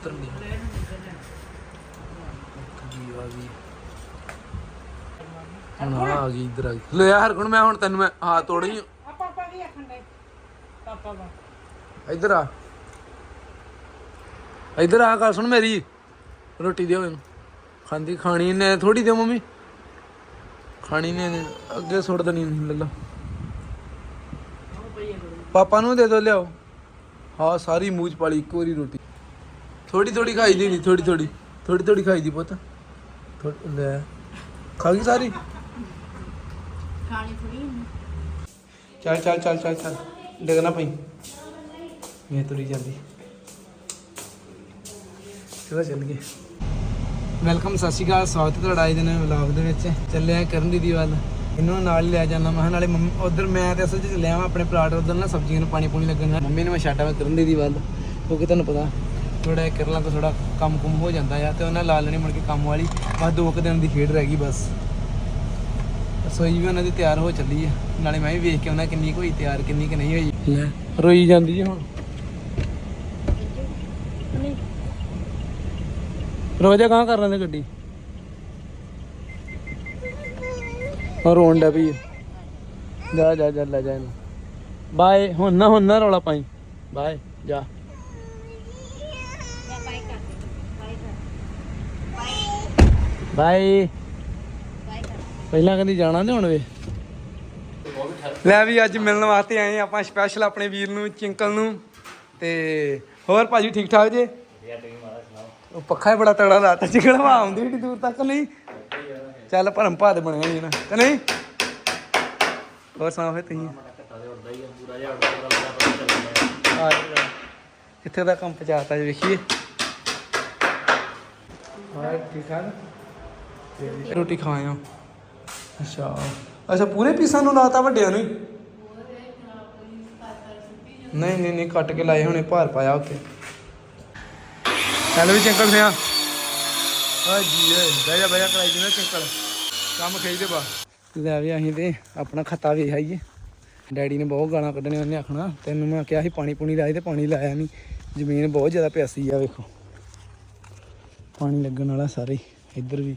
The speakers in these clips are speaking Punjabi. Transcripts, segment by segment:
ਉਤਰ ਨਹੀਂ। ਆ ਗਈ ਹੁਣ ਆਹ ਆ ਗਈ ਇਧਰ ਆ ਗਈ। ਲੈ ਯਾਰ ਹੁਣ ਮੈਂ ਹੁਣ ਤੈਨੂੰ ਮੈਂ ਹਾਂ ਤੋੜੀ ਆ। ਪਾਪਾ ਕੀ ਆਖਣ ਦੇ ਪਾਪਾ ਵਾ। ਇੱਧਰ ਆ। ਇੱਧਰ ਆ ਗੱਲ ਸੁਣ ਮੇਰੀ। ਰੋਟੀ ਦਿਓ ਇਹਨੂੰ। ਖਾਂਦੀ ਖਾਣੀ ਨੇ ਥੋੜੀ ਦਿਓ ਮੰਮੀ। ਖਾਣੀ ਨੇ ਅੱਗੇ ਸੁੱਟ ਦੇਣੀ ਨਹੀਂ ਲੱਲਾ ਪਾਪਾ ਨੂੰ ਦੇ ਦੋ ਲਿਆਓ। ਹਾਂ ਸਾਰੀ ਚ ਪਾਲੀ ਇੱਕ ਵਾਰੀ ਰੋਟੀ। ਥੋੜੀ ਥੋੜੀ ਖਾਈ ਦੀ ਨਹੀਂ ਥੋੜੀ ਥੋੜੀ ਥੋੜੀ ਥੋੜੀ ਖਾਈ ਦੀ ਪੁੱਤ। ਥੋੜੀ ਲੈ ਖਾ ਗਈ ਸਾਰੀ? ਖਾਣੀ ਥੋੜੀ ਚੱਲ ਚੱਲ ਚੱਲ ਚੱਲ ਚੱਲ ਡਿੱਗਣਾ ਪਈ। ਮੈਂ ਤੁਰੀ ਜਾਂਦੀ। ਚਲੋ ਚੱਲ ਗਏ ਵੈਲਕਮ ਸਤਿ ਸ਼੍ਰੀ ਅਕਾਲ ਸਵਾਗਤ ਹੈ ਤੁਹਾਡਾ ਅੱਜ ਦੇ ਨਵੇਂ ਵਲੌਗ ਦੇ ਵਿੱਚ। ਚੱਲਿਆ ਕਰਨ ਦੀਦੀ ਵੱਲ ਇਹਨੂੰ ਨਾਲ ਹੀ ਲੈ ਜਾਣਾ ਮੈਂ ਕਿਹਾ ਨਾਲੇ ਮੰਮੀ ਉਧਰ ਮੈਂ ਤੇ ਅਸਲ 'ਚ ਚੱਲਿਆ ਵਾਂ ਆਪਣੇ ਪਲਾਟ ਉਧਰ ਨਾ ਸਬਜ਼ੀਆਂ ਨੂੰ ਪਾਣੀ ਪੂਣੀ ਲੱਗਣਾ ਮੰਮੀ ਨੂੰ ਮੈਂ ਛੱਡਾਂ ਮੈਂ ਕਰਨ ਦੀਦੀ ਵੱਲ ਕਿਉਂਕਿ ਤੁਹਾਨੂੰ ਪਤਾ? ਥੋੜਾ ਕਰਲਾਂ ਤੋਂ ਥੋੜਾ ਕੰਮ ਕੁਮ ਹੋ ਜਾਂਦਾ ਆ ਤੇ ਉਹਨਾਂ ਲਾ ਲੈਣੀ ਮੁੜ ਕੇ ਕੰਮ ਵਾਲੀ ਬਸ ਦੋ ਕੁ ਦਿਨ ਦੀ ਖੇਡ ਰਹਿ ਗਈ ਬਸ। ਰਸੋਈ ਵੀ ਉਹਨਾਂ ਦੀ ਤਿਆਰ ਹੋ ਚੱਲੀ ਆ। ਨਾਲੇ ਮੈਂ ਵੀ ਵੇਖ ਕੇ ਆਉਣਾ ਕਿੰਨੀ ਕੁ ਹੋਈ ਤਿਆਰ ਕਿੰਨੀ ਕਿ ਨਹੀਂ ਹੋਈ। ਲੈ। ਰੋਈ ਜਾਂਦੀ ਜੀ ਹੁਣ। ਰੋਜਾ ਕਹਾਂ ਕਰ ਲੈਂਦੇ ਗੱਡੀ? ਔਰ ਰੋਣ ਡਾ ਵੀ ਜਾ ਜਾ ਜਾ ਲੈ ਜਾ ਇਹਨੂੰ। ਬਾਏ ਹੁਣ ਨਾ ਹੁਣ ਨਾ ਰੌਲਾ ਪਾਈ। ਬਾਏ ਜਾ। ਬਾਏ। ਪਹਿਲਾਂ ਕਦੀ ਜਾਣਾ ਤੇ ਹੁਣ ਵੇ। ਲੈ ਵੀ ਅੱਜ ਮਿਲਣ ਵਾਸਤੇ ਆਏ ਆਪਾਂ ਸਪੈਸ਼ਲ ਆਪਣੇ ਵੀਰ ਨੂੰ, ਚਿੰਕਲ ਨੂੰ ਤੇ ਹੋਰ ਭਾਜੀ ਠੀਕ ਠਾਕ ਜੇ? ਉਹ ਪੱਖਾ ਹੀ ਬੜਾ ਤਗੜਾ ਲਾਤਾ ਚਿਕੜ ਹਵਾ ਆਉਂਦੀ ਏਡੀ ਦੂਰ ਤੱਕ ਨਹੀਂ। ਚੱਲ ਭਰਮ ਭਾਦ ਬਣਿਆ ਜੀ ਨਾ ਤੇ ਨਹੀਂ? ਹੋਰ ਸੁਣਾਓ ਫੇ ਤੁਸੀਂ? ਆ ਜਾ। ਕਿੱਥੇ ਦਾ ਕੰਮ ਪਹੁੰਚਾਤਾ ਜੀ ਵੇਖੀਏ। ਹਾਂ ਠੀਕ ਠਾਕ? ਰੋਟੀ ਖਾਇਆ ਅੱਛਾ। ਅੱਛਾ ਪੂਰੇ ਪੀਸਾਂ ਨੂੰ ਲਾਤਾ ਵੱਡਿਆਂ ਨੂੰ ਹੀ? ਨਹੀਂ ਨਹੀਂ ਨਹੀਂ ਕੱਟ ਕੇ ਲਾਏ ਹੁਣੇ ਭਾਰ ਪਾਇਆ ਉੱਤੇ ਚੱਲ ਵੀ ਚੰਕਲ ਸਿਆ। ਆ ਜੀ ਏ ਬਹਿ ਜਾ ਬਹਿ ਜਾ ਕਰਾਈ ਜੀ ਨਾ ਚੰਕਲ। ਕੰਮ ਖੇਈ ਦੇ ਬਾ ਲੈ ਵੀ ਅਸੀਂ ਤੇ ਆਪਣਾ ਖੱਤਾ ਵੇਖ ਆਈਏ। ਡੈਡੀ ਨੇ ਬਹੁਤ ਗਾਲਾਂ ਕੱਢਣੀਆਂ ਉਹਨੇ ਆਖਣਾ ਤੈਨੂੰ ਮੈਂ ਕਿਹਾ ਸੀ ਪਾਣੀ ਪੂਣੀ ਲਾਏ ਤੇ ਪਾਣੀ ਲਾਇਆ ਨਹੀਂ ਜ਼ਮੀਨ ਬਹੁਤ ਜ਼ਿਆਦਾ ਪਿਆਸੀ ਆ ਵੇਖੋ। ਪਾਣੀ ਲੱਗਣ ਵਾਲਾ ਸਾਰੇ। ਇੱਧਰ ਵੀ।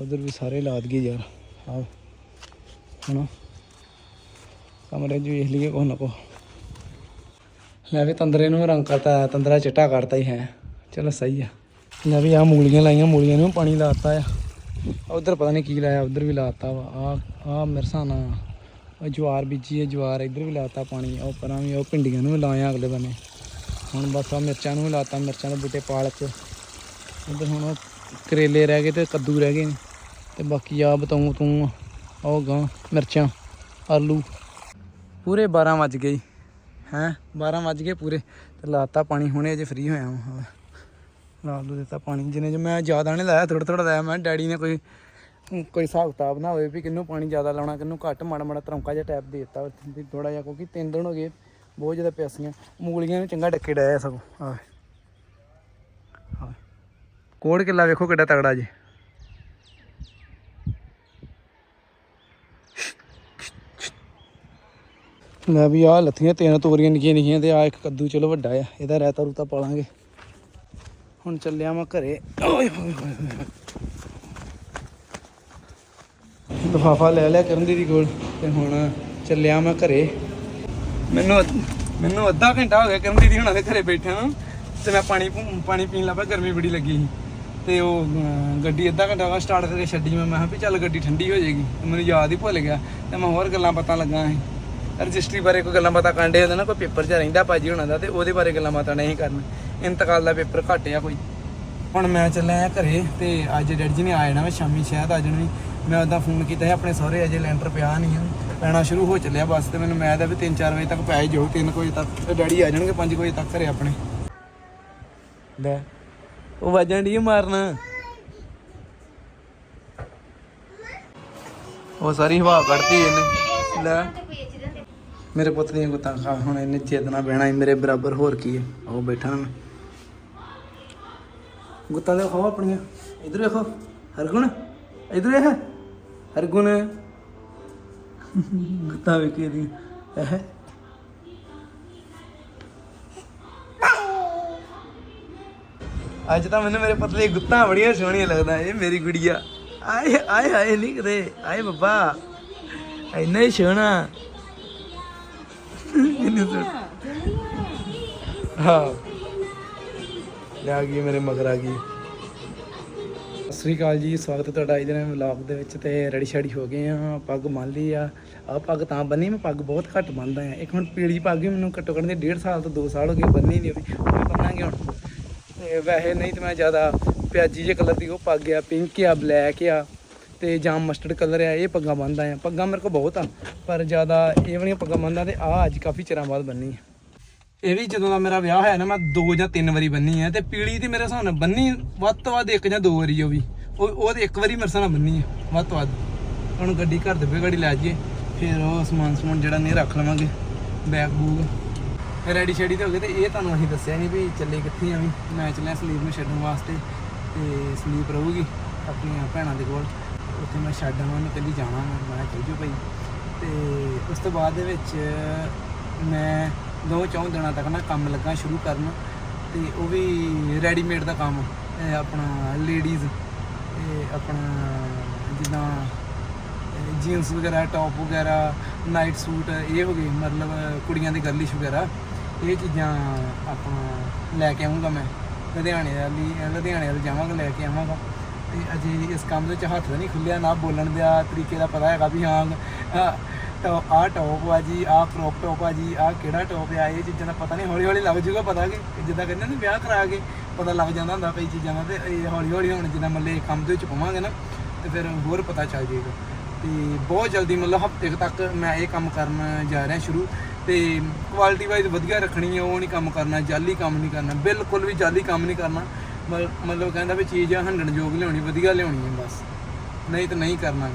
ਉਧਰ ਵੀ ਸਾਰੇ ਲਾਦ ਗਏ ਯਾਰ। ਆਹ ਹਣਾ ਕਮਰੇ 'ਚ ਵੇਖ ਲਈਏ ਕੋਹ ਨਾ ਕੋ ਲੈ ਵੀ ਤੰਦਰੇ ਨੂੰ ਰੰਗ ਕਰਤਾ, ਤੰਦਰਾ ਚਿੱਟਾ ਕਰਤਾ ਹੀ ਹੈ। ਚਲੋ ਸਹੀ ਆ। ਲੈ ਵੀ ਆ ਮੂਲੀਆਂ ਲਾਈਆਂ, ਮੂਲੀਆਂ ਨੂੰ ਪਾਣੀ ਲਾਤਾ ਆ। ਉਧਰ ਪਤਾ ਨਹੀਂ ਕੀ ਲਾਇਆ, ਉਧਰ ਵੀ ਲਾਤਾ ਵਾ। ਆ ਆ ਮਿਰਸਾਨਾ ਉਹ ਜਵਾਰ ਬੀਜੀ ਹੈ ਜਵਾਰ ਇੱਧਰ ਵੀ ਲਾਤਾ ਪਾਣੀ। ਉਹ ਪਰਾਂ ਵੀ ਉਹ ਭਿੰਡੀਆਂ ਨੂੰ ਵੀ ਲਾਇਆ ਅਗਲੇ ਬੰਨੇ। ਹੁਣ ਬਸ ਆ ਮਿਰਚਾਂ ਨੂੰ ਵੀ ਲਾਤਾ, ਮਿਰਚਾਂ ਦੇ ਬੂਟੇ ਪਾਲਕ। ਉਧਰ ਹੁਣ ਉਹ ਕਰੇਲੇ ਰਹਿ ਗਏ ਤੇ ਕੱਦੂ ਰਹਿ ਗਏ ਨੇ। ਤੇ ਬਾਕੀ ਆ ਬਤਾਉ ਤੂੰ ਉਹ ਗਾਂ, ਮਿਰਚਾਂ, ਆਲੂ। ਪੂਰੇ 12 ਵੱਜ ਗਏ ਹੈ? 12 ਵੱਜ ਗਏ ਪੂਰੇ। ਤੇ ਲਾਤਾ ਪਾਣੀ, ਹੁਣੇ ਅਜੇ ਫ੍ਰੀ ਹੋਇਆ ਹਾਂ। ਲਾ ਲੂ ਦਿੱਤਾ ਪਾਣੀ। ਜਿੰਨੇ ਚ ਮੈਂ ਜ਼ਿਆਦਾ ਨਹੀਂ ਲਾਇਆ ਥੋੜਾ ਥੋੜਾ ਲਾਇਆ। ਮੈਂ ਡੈਡੀ ਨੇ ਕੋਈ ਕੋਈ ਹਿਸਾਬ ਕਿਤਾਬ ਨਾ ਹੋਵੇ ਵੀ ਕਿੰਨੂੰ ਪਾਣੀ ਜ਼ਿਆਦਾ ਲਾਉਣਾ ਕਿੰਨੂੰ ਘੱਟ। ਮਾੜਾ ਮਾੜਾ ਤਰੌਂਕਾ ਜਿਹਾ ਟੈਪ ਦੇ ਦਿੱਤਾ। ਵੀ ਥੋੜਾ ਜਿਹਾ ਕਿਉਂਕਿ ਤਿੰਨ ਦਿਨ ਹੋ ਗਏ, ਬਹੁਤ ਜ਼ਿਆਦਾ ਪਿਆਸੀਆਂ। ਮੂਲੀਆਂ ਨੂੰ ਚੰਗਾ ਡੱਕੇ ਡਾਇਆ ਸਗੋਂ। ਆਹ। ਕੋੜ ਕਿੱਲਾ ਵੇਖੋ ਕਿੱਡਾ ਤਗੜਾ ਜੀ। ਲੈ ਵੀ ਆਹ ਲੱਥੀਆਂ, ਤਿੰਨ ਤੋਰੀਆਂ ਨਿੱਕੀਆਂ ਨਿੱਕੀਆਂ ਤੇ ਆ ਇੱਕ ਕੱਦੂ ਚਲੋ ਵੱਡਾ ਆ, ਇਹਦਾ ਰਾਇਤਾ ਰੂਤਾ ਪਾਲਾਂਗੇ। ਹੁਣ ਚੱਲਿਆ ਮੈਂ ਘਰੇ। ਓਏ ਹੋਏ ਹੋਏ ਲਫਾਫਾ ਲੈ ਲਿਆ ਕਰਨ ਦੀ ਕੋਲ ਤੇ ਹੁਣ ਚੱਲਿਆ ਮੈਂ ਘਰੇ। ਮੈਨੂੰ ਮੈਨੂੰ ਅੱਧਾ ਘੰਟਾ ਹੋ ਗਿਆ ਕਰਨ ਦੀਦੀ ਹੁਣਾਂ ਦੇ ਘਰੇ ਬੈਠਿਆ ਨੂੰ ਤੇ ਮੈਂ ਪਾਣੀ ਪਾਣੀ ਪੀਣ ਲੱਗਾ ਗਰਮੀ ਬੜੀ ਲੱਗੀ ਸੀ। ਤੇ ਉਹ ਅਮ, ਗੱਡੀ ਅੱਧਾ ਘੰਟਾ ਬਾਅਦ ਸਟਾਰਟ ਕਰਕੇ ਛੱਡੀ ਮੈਂ ਮੈਂ ਕਿਹਾ ਵੀ ਚੱਲ ਗੱਡੀ ਠੰਡੀ ਹੋ ਜਾਏਗੀ। ਤੇ ਮੈਨੂੰ ਯਾਦ ਹੀ ਭੁੱਲ ਗਿਆ ਤੇ ਮੈਂ ਹੋਰ ਗੱਲਾਂ ਪਤਾ ਲੱਗਾ ਸੀ। ਰਜਿਸਟਰੀ ਬਾਰੇ ਕੋਈ ਗੱਲਾਂ ਬਾਤਾਂ ਕਾਂਡੇ ਹੁੰਦੇ ਨਾ ਕੋਈ ਪੇਪਰ 'ਚ ਰਹਿੰਦਾ ਭਾਜੀ ਹੁਣਾਂ ਦਾ ਤੇ ਉਹਦੇ ਬਾਰੇ ਗੱਲਾਂ ਬਾਤਾਂ ਨਹੀਂ ਕਰਨ। ਇੰਤਕਾਲ ਦਾ ਪੇਪਰ ਘੱਟ ਆ ਕੋਈ। ਹੁਣ ਮੈਂ ਚੱਲਿਆ ਆ ਘਰੇ ਤੇ ਅੱਜ ਡੈਡੀ ਜੀ ਨੇ ਆ ਜਾਣਾ ਵਾ ਸ਼ਾਮੀ ਸ਼ਾਇਦ ਆ ਜਾਣਾ ਵੀ ਮੈਂ ਉਹਦਾ ਫੋਨ ਕੀਤਾ ਸੀ ਆਪਣੇ ਸਹੁਰੇ ਅਜੇ ਲੈਂਟਰ ਪਿਆ ਨਹੀਂ ਆ। ਪੈਣਾ ਸ਼ੁਰੂ ਹੋ ਚੱਲਿਆ ਬਸ ਤੇ ਮੈਨੂੰ ਮੈਂ ਤਾਂ ਵੀ 3-4 ਵਜੇ ਤੱਕ ਪੈ ਜਾਓ ਜਾਊ 3 ਵਜੇ ਤੱਕ। ਤੇ ਡੈਡੀ ਆ ਜਾਣਗੇ 5 ਵਜੇ ਤੱਕ ਘਰੇ ਆਪਣੇ। ਲੈ ਉਹ ਵੱਜਣ ਦੀ ਮਾਰਨਾ। ਉਹ ਸਾਰੀ ਹਵਾ ਕੱਢਤੀ ਇਹਨੇ। ਲੈ। ਮੇਰੇ ਪੁੱਤ ਦੀਆਂ ਗੁੱਤਾਂ ਖਾ, ਹੁਣ ਇਹਨੇ ਚੇਤਨਾ ਬਹਿਣਾ ਹੀ ਮੇਰੇ ਬਰਾਬਰ ਹੋਰ ਕੀ ਹੈ ਉਹ ਬੈਠਾ ਨਾ। ਮੈਂ ਗੁੱਤਾਂ ਦੇ ਖਾਓ ਆਪਣੀਆਂ। ਇਧਰ ਵੇਖੋ, ਹਰਗੁਣ। ਇਧਰ ਵੇਖ। ਹਰਗੁਣ। ਗੁੱਤਾਂ ਵੇਖੀ ਦੀ ਹੈ ਅੱਜ ਤਾਂ ਮੈਨੂੰ ਮੇਰੇ ਪਤਲੇ ਗੁੱਤਾਂ ਬੜੀਆਂ ਸੋਹਣੀਆਂ ਲੱਗਦਾ ਇਹ ਮੇਰੀ ਗੁੜੀਆ। ਆਏ ਆਏ ਆਏ ਨਹੀਂ ਕਦੇ ਆਏ ਬੱਬਾ। ਇੰਨਾ ਹੀ ਸੋਹਣਾ। ਇਹਨੂੰ ਸੁਣ ਹਾਂ। ਆ ਗਈ ਮੇਰੇ ਮਗਰ ਆ ਗਈ। ਸਤਿ ਸ੍ਰੀ ਅਕਾਲ ਜੀ, ਸਵਾਗਤ ਹੈ ਤੁਹਾਡਾ ਅੱਜ ਦੇ ਵਲੌਗ ਦੇ ਵਿੱਚ ਤੇ ਰੈਡੀ ਸ਼ੈਡੀ ਹੋ ਗਏ ਆ ਪੱਗ ਮੰਨ ਲਈ ਆ। ਆ ਪੱਗ ਤਾਂ ਬੰਨੀ, ਮੈਂ ਪੱਗ ਬਹੁਤ ਘੱਟ ਬੰਨਦਾ ਆ ਇੱਕ ਹੁਣ ਪੀਲੀ ਪੱਗ ਵੀ ਮੈਨੂੰ ਘੱਟੋ ਘੱਟ ਦੇ 1.5 ਸਾਲ ਤੋਂ 2 ਸਾਲ ਹੋ ਗਏ, ਬੰਨੀ ਨਹੀਂ ਹੋਈ ਉਹ ਬੰਨਾਂਗੇ ਹੁਣ। ਵੈਸੇ ਨਹੀਂ ਤੇ ਮੈਂ ਜ਼ਿਆਦਾ ਪਿਆਜੀ ਜਿਹੇ ਕਲਰ ਦੀ ਉਹ ਪੱਗ ਆ ਪਿੰਕ ਆ ਬਲੈਕ ਆ ਤੇ ਜਾਂ ਮਸਟਰਡ ਕਲਰ ਆ, ਇਹ ਪੱਗਾਂ ਬੰਨਦਾ ਆ। ਪੱਗਾਂ ਮੇਰੇ ਕੋਲ ਬਹੁਤ ਆ, ਪਰ ਜ਼ਿਆਦਾ ਇਹ ਵਾਲੀਆਂ ਪੱਗਾਂ ਬੰਨਦਾ ਤੇ ਆ ਅੱਜ ਕਾਫੀ ਚਿਰਾਂ ਬਾਅਦ ਬੰਨੀ ਆ। ਇਹ ਵੀ ਜਦੋਂ ਦਾ ਮੇਰਾ ਵਿਆਹ ਹੋਇਆ ਨਾ, ਮੈਂ ਦੋ ਜਾਂ ਤਿੰਨ ਵਾਰੀ ਬੰਨੀ ਆ ਤੇ ਪੀਲੀ ਤੇ ਮੇਰੇ ਹਿਸਾਬ ਨਾਲ ਬੰਨੀ ਵੱਧ ਤੋਂ ਵੱਧ ਇੱਕ ਜਾਂ ਦੋ ਵਾਰੀ ਉਹ ਵੀ। ਉਹ ਉਹ ਤੇ ਇੱਕ ਵਾਰੀ ਮੇਰੇ ਹਿਸਾਬ ਨਾਲ ਬੰਨੀ ਆ, ਵੱਧ ਤੋਂ ਵੱਧ। ਹੁਣ ਗੱਡੀ ਘਰ ਦੇ ਗਾੜੀ ਲੈ ਜਾਈਏ, ਫਿਰ ਉਹ ਸਮਾਨ ਸਮੂਨ ਜਿਹੜਾ ਨਹੀਂ ਰੱਖ ਲਵਾਂਗੇ ਬੈਗ ਬੂਗ ਰੈਡੀ ਸ਼ੈਡੀ ਤੇ ਹੋ ਗਏ ਤੇ ਇਹ ਤੁਹਾਨੂੰ ਅਸੀਂ ਦੱਸਿਆ ਨਹੀਂ ਵੀ ਚੱਲੇ ਕਿੱਥੇ ਆ ਵੀ ਮੈਂ ਚੱਲਿਆ ਸਲੀਪ ਨੂੰ ਛੱਡਣ ਵਾਸਤੇ ਤੇ ਸਲੀਪ ਰਹੂਗੀ ਆਪਣੀਆਂ ਭੈਣਾਂ ਦੇ ਕੋਲ। ਉੱਥੇ ਮੈਂ ਛੱਡ ਆਵਾਂ ਉਹਨੂੰ ਕਹਿੰਦੀ ਜਾਣਾ ਮੈਂ ਮੈਂ ਚੱਲ ਜਾਓ ਭਾਈ। ਤੇ ਉਸ ਤੋਂ ਬਾਅਦ ਦੇ ਵਿੱਚ ਮੈਂ ਦੋ ਚੌਂ ਦਿਨਾਂ ਤੱਕ ਨਾ ਕੰਮ ਲੱਗਾ ਸ਼ੁਰੂ ਕਰਨ ਤੇ ਉਹ ਵੀ ਰੈਡੀਮੇਡ ਦਾ ਕੰਮ ਆਪਣਾ ਲੇਡੀਜ਼ ਆਪਣਾ ਜਿੱਦਾਂ ਜੀਨਸ ਵਗੈਰਾ ਟੌਪ ਵਗੈਰਾ ਨਾਈਟ ਸੂਟ ਇਹ ਹੋ ਗਏ, ਮਤਲਬ ਕੁੜੀਆਂ ਦੇ ਗਰਲਿਸ਼ ਵਗੈਰਾ। ਇਹ ਚੀਜ਼ਾਂ ਆਪਣਾ ਲੈ ਕੇ ਆਉਂਗਾ ਮੈਂ। ਲੁਧਿਆਣੇ ਵਾਲੀ ਲੁਧਿਆਣੇ ਵੱਲ ਜਾਵਾਂਗਾ, ਲੈ ਕੇ ਆਵਾਂਗਾ। ਤੇ ਅਜੇ ਇਸ ਕੰਮ ਦੇ ਵਿੱਚ ਹੱਥ ਨਹੀਂ ਖੁੱਲਿਆ, ਨਾ ਬੋਲਣ ਦਾ ਤਰੀਕੇ ਦਾ ਪਤਾ ਹੈਗਾ ਵੀ ਹਾਂ ਟੌਪ ਆ ਟੌਪ ਆ ਜੀ ਆ ਕ੍ਰੌਪ ਟੌਪ ਆ ਜੀ ਆ ਕਿਹੜਾ ਟੌਪ ਆ, ਇਹ ਚੀਜ਼ਾਂ ਦਾ ਪਤਾ ਨਹੀਂ ਹੌਲੀ ਹੌਲੀ ਲੱਗ ਜੂਗਾ ਪਤਾ ਕਿ ਜਿੱਦਾਂ ਕਹਿੰਦੇ ਨੇ ਵਿਆਹ ਕਰਾ ਕੇ ਪਤਾ ਲੱਗ ਜਾਂਦਾ ਹੁੰਦਾ ਕਈ ਚੀਜ਼ਾਂ ਦਾ ਤੇ ਇਹ ਹੌਲੀ ਹੌਲੀ ਹੁਣ ਜਿੱਦਾਂ ਮੱਲੇ ਕੰਮ ਦੇ ਵਿੱਚ ਪਵਾਂਗੇ ਨਾ, ਤੇ ਫਿਰ ਹੋਰ ਪਤਾ ਚੱਲ ਜਾਏਗਾ। ਤੇ ਬਹੁਤ ਜਲਦੀ ਮਤਲਬ ਹਫ਼ਤੇ ਤੱਕ ਮੈਂ ਇਹ ਕੰਮ ਕਰਨ ਜਾ ਰਿਹਾ ਸ਼ੁਰੂ। ਤੇ ਕੁਆਲਿਟੀ ਵਾਈਜ਼ ਵਧੀਆ ਰੱਖਣੀ ਹੈ ਉਹ ਨਹੀਂ ਕੰਮ ਕਰਨਾ, ਜਾਲੀ ਕੰਮ ਨਹੀਂ ਕਰਨਾ, ਬਿਲਕੁਲ ਵੀ ਜਾਲੀ ਕੰਮ ਨਹੀਂ ਕਰਨਾ। ਮਲ- ਮਤਲਬ ਕਹਿੰਦਾ ਵੀ ਚੀਜ਼ ਹੰਡਣਯੋਗ ਲਿਆਉਣੀ, ਵਧੀਆ ਲਿਆਉਣੀ ਹੈ ਬਸ। ਨਹੀਂ ਤਾਂ ਨਹੀਂ ਕਰਨਾ।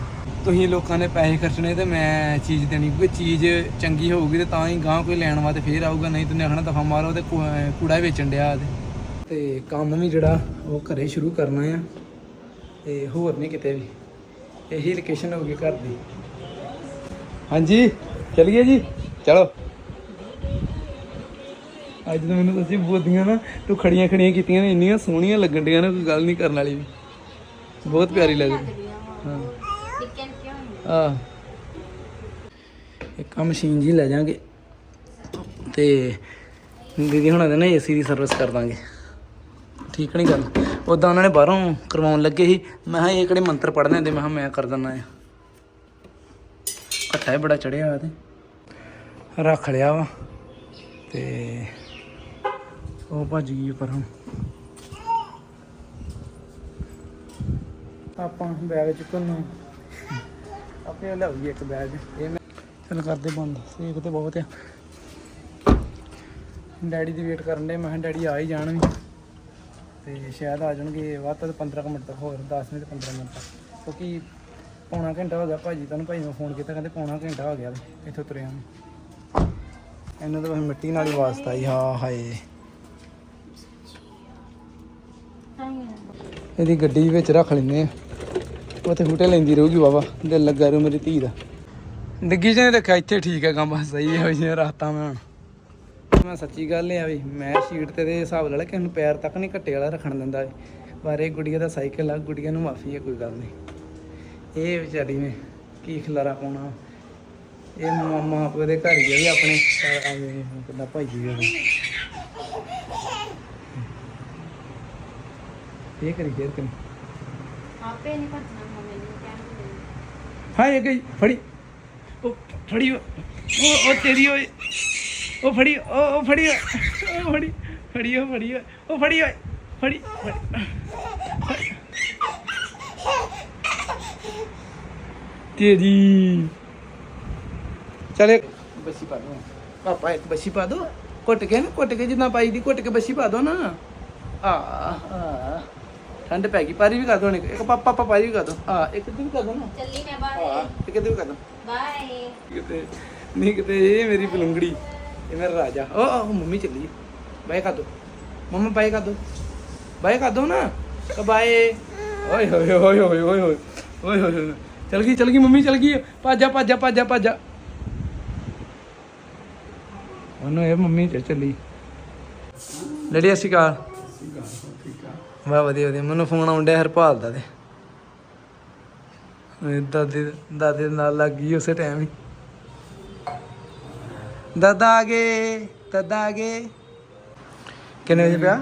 ਤੁਸੀਂ ਲੋਕਾਂ ਨੇ ਪੈਸੇ ਖਰਚਣੇ ਤੇ ਮੈਂ ਚੀਜ਼ ਦੇਣੀ ਕਿਉਂਕਿ ਚੀਜ਼ ਚੰਗੀ ਹੋਊਗੀ ਤੇ ਤਾਂ ਹੀ ਗਾਂ ਕੋਈ ਲੈਣ ਵਾਸਤੇ ਫੇਰ ਆਊਗਾ, ਨਹੀਂ ਤਾਂ ਆਖਣਾ ਦਫਾ ਮਾਰੋ ਤੇ ਕੂ- ਕੂੜਾ ਵੇਚਣ ਡਿਆ ਤੇ। ਤੇ ਕੰਮ ਵੀ ਜਿਹੜਾ, ਉਹ ਘਰੇ ਸ਼ੁਰੂ ਕਰਨਾ ਆ, ਤੇ ਹੋਰ ਨਹੀਂ ਕਿਤੇ ਵੀ। ਇਹੀ ਲੋਕੇਸ਼ਨ ਹੋਊਗੀ ਘਰ ਦੀ। ਹਾਂਜੀ, ਚਲਿਏ ਜੀ? ਚਲੋ। ਅੱਜ ਤਾਂ ਮੈਨੂੰ ਤੁਸੀਂ ਬੋਦੀਆਂ ਨਾ, ਤੂੰ ਖੜੀਆਂ ਖੜੀਆਂ ਕੀਤੀਆਂ ਨੇ, ਇੰਨੀਆਂ ਸੋਹਣੀਆਂ ਲੱਗਣ ਡੀਆਂ ਨੇ, ਕੋਈ ਗੱਲ ਨਹੀਂ ਕਰਨ ਵਾਲੀ ਵੀ। ਬਹੁਤ ਪਿਆਰੀ ਲੱਗਦੀ ਹਾਂ। ਆ ਇੱਕ ਆ ਮਸ਼ੀਨ ਜੀ ਲੈ ਜਾਾਂਗੇ। ਤੇ ਦੀਦੀ ਹੁਣਾਂ ਦੇ ਨਾ ਏਸੀ ਦੀ ਸਰਵਿਸ ਕਰ ਦਾਂਗੇ। ਠੀਕ ਨਹੀਂ ਗੱਲ? ਉਦਾਂ ਉਹਨਾਂ ਨੇ ਬਾਹਰੋਂ ਕਰਵਾਉਣ ਲੱਗੇ ਸੀ। ਮੈਂ ਕਿਹਾ ਇਹ ਕਿਹੜੇ ਮੰਤਰ ਪੜ੍ਹਨੇ ਹੁੰਦੇ ਮੈਂ ਕਿਹਾ ਮੈਂ ਕਰ ਦਿੰਦਾ ਆ। ਘੱਟਾ ਹੀ ਬੜਾ ਚੜਿਆ ਹੋਇਆ ਤੇ। ਰੱਖ ਲਿਆ ਵਾ ਤੇ ਉਹ ਭੱਜ ਗਈ ਪਰ ਹੁਣ ਆਪਾਂ ਬੈਗ ਚੁੱਕਣ ਨੂੰ ਆਪਣੇ ਲਿਆਉਗੀ ਇੱਕ ਬੈਗ। ਇਹ ਮੈਂ ਚੱਲ ਕਰਦੇ ਬੰਦ, ਸੇਕ ਤੇ ਬਹੁਤ ਆ। ਡੈਡੀ ਦੀ ਵੇਟ ਕਰਨ ਦੇ ਮੈਂ ਕਿਹਾ ਡੈਡੀ ਆ ਹੀ ਜਾਣ ਵੀ। ਤੇ ਸ਼ਾਇਦ ਆ ਜਾਣਗੇ ਵੱਧ ਤੋਂ ਵੱਧ 15 ਕੁ ਮਿੰਟ ਤੱਕ, ਹੋਰ 10 ਮਿੰਟ 15 ਮਿੰਟ ਤੱਕ। ਕਿਉਂਕਿ ਪੌਣਾ ਘੰਟਾ ਹੋ ਗਿਆ ਭਾਜੀ, ਤੁਹਾਨੂੰ ਭਾਜੀ ਨੂੰ ਫੋਨ ਕੀਤਾ, ਕਹਿੰਦੇ ਪੌਣਾ ਘੰਟਾ ਹੋ ਗਿਆ ਇੱਥੋਂ ਤੁਰਿਆ ਨੂੰ। ਇਹਨਾਂ ਦਾ ਮਿੱਟੀ ਨਾਲ ਹੀ ਵਾਸਤਾ ਹੀ ਹਾਂ ਹਾਏ। ਇਹਦੀ ਗੱਡੀ ਵਿੱਚ ਰੱਖ ਲੈਂਦੇ ਆ। ਉੱਥੇ ਫੁੱਟੇ ਲੈਂਦੀ ਰਹੂਗੀ ਬਾਬਾ ਦਿਲ ਲੱਗਾ ਰੂ ਮੇਰੀ ਧੀ ਦਾ। ਡਿੱਗੀ ਚ ਨੇ ਰੱਖਿਆ, ਇੱਥੇ ਠੀਕ ਹੈ ਕੰਮ ਸਹੀ ਹੈ ਜੀ ਰਾਤਾਂ ਮੈਂ ਹੁਣ ਮੈਂ ਸੱਚੀ ਗੱਲ ਆ ਵੀ ਮੈਂ ਸ਼ੀਟ ਤੇ ਦੇ ਹਿਸਾਬ ਨਾਲ ਕਿਸੇ ਨੂੰ ਪੈਰ ਤੱਕ ਨਹੀਂ ਘੱਟੇ ਵਾਲਾ ਰੱਖਣ ਦਿੰਦਾ ਪਰ ਇਹ ਗੁੜੀਆ ਦਾ ਸਾਈਕਲ ਆ, ਗੁੜੀਆ ਨੂੰ ਮਾਫੀ ਹੈ ਕੋਈ ਗੱਲ ਨਹੀਂ। ਇਹ ਵਿਚਾਰੀ ਨੇ ਕੀ ਖਲਾਰਾ ਪਾਉਣਾ। ਇਹ ਮਾਮਾ ਉਹਦੇ ਘਰ ਹੀ ਆ ਵੀ ਆਪਣੇ। ਆਵੇ ਕਿੰਨਾ ਭਾਈ ਜੀ ਉਹਦਾ ਇਹ ਕਰੀ ਫੇਰ ਕਰੀ ਆਪੇ ਨਹੀਂ ਭੱਜਣਾ ਮੰਮੀ ਨੂੰ ਕਹਿੰਦੇ ਹਾਂ ਇਹ ਗਈ ਫੜੀ। ਉਹ ਫੜੀ ਉਹ ਤੇਰੀ ਓਏ। ਉਹ ਫੜੀ ਉਹ ਉਹ ਫੜੀ ਉਹ ਫੜੀ ਫੜੀ ਉਹ ਫੜੀ ਉਹ ਫੜੀ ਓਏ। ਫੜੀ। ਤੇਰੀ। ਚਲੇ ਬੱਸੀ ਪਾ ਦੋ। ਪਾਪਾ ਇੱਕ ਬੱਸੀ ਪਾ ਦੋ। ਕੁੱਟ ਕੇ ਨਾ ਕੁੱਟ ਕੇ ਜਿੱਦਾਂ ਪਾਈ ਦੀ ਕੁੱਟ ਕੇ ਬੱਸੀ ਪਾ ਦੋ ਨਾ। ਆ ਆ ਠੰਡ ਪੈ ਗਈ ਪਾਰੀ ਵੀ ਕਰ ਦੋ ਇੱਕ। ਪਾਪਾ ਪਾਪਾ ਪਾਰੀ ਵੀ ਕਰ ਦੋ। ਆ ਇੱਕ ਦਿਨ ਕਰ ਦੋ ਨਾ। ਚੱਲੀ ਮੈਂ ਬਾਏ ਇੱਕ ਦਿਨ ਕਰ ਦੋ। ਬਾਏ। ਕਿਤੇ ਨਹੀਂ ਕਿਤੇ ਇਹ ਮੇਰੀ ਬਲੁੰਗੜੀ। ਇਹ ਮੇਰਾ ਰਾਜਾ। ਓ ਓ ਮੰਮੀ ਚੱਲੀ। ਬਾਏ ਕਰ ਦੋ। ਮੰਮਾ ਬਾਏ ਕਰ ਦੋ। ਬਾਏ ਕਰ ਦੋ ਨਾ। ਬਾਏ। ਓਏ ਹੋਏ ਹੋਏ ਹੋਏ ਹੋਏ ਹੋਏ ਓਏ ਹੋਏ ਹੋਏ ਚਲ ਗਈ ਚਲ ਗਈ ਮੰਮੀ ਚਲ ਗਈ। ਭਾਜਾ ਭਾਜਾ ਭਾਜਾ ਭਾਜਾ। ਉਹਨੂੰ ਇਹ ਮੰਮੀ ਚ ਚੱਲੀ। ਲੜੀ ਅਸੀਂ ਕਾ ਵਾਹ ਵਧੀਆ ਵਧੀਆ। ਮੈਨੂੰ ਫੋਨ ਆਉਂਦਿਆ ਹਰਪਾਲ ਦਾ ਤੇ। ਮੇਰੀ ਦਾਦੀ ਦਾਦੀ ਨਾਲ ਲੱਗ ਗਈ ਉਸੇ ਟਾਈਮ ਹੀ। ਦਾਦਾ ਆ ਗਏ ਦਾਦਾ ਆ ਗਏ। ਕਿੰਨੇ ਵਜੇ ਪਿਆ?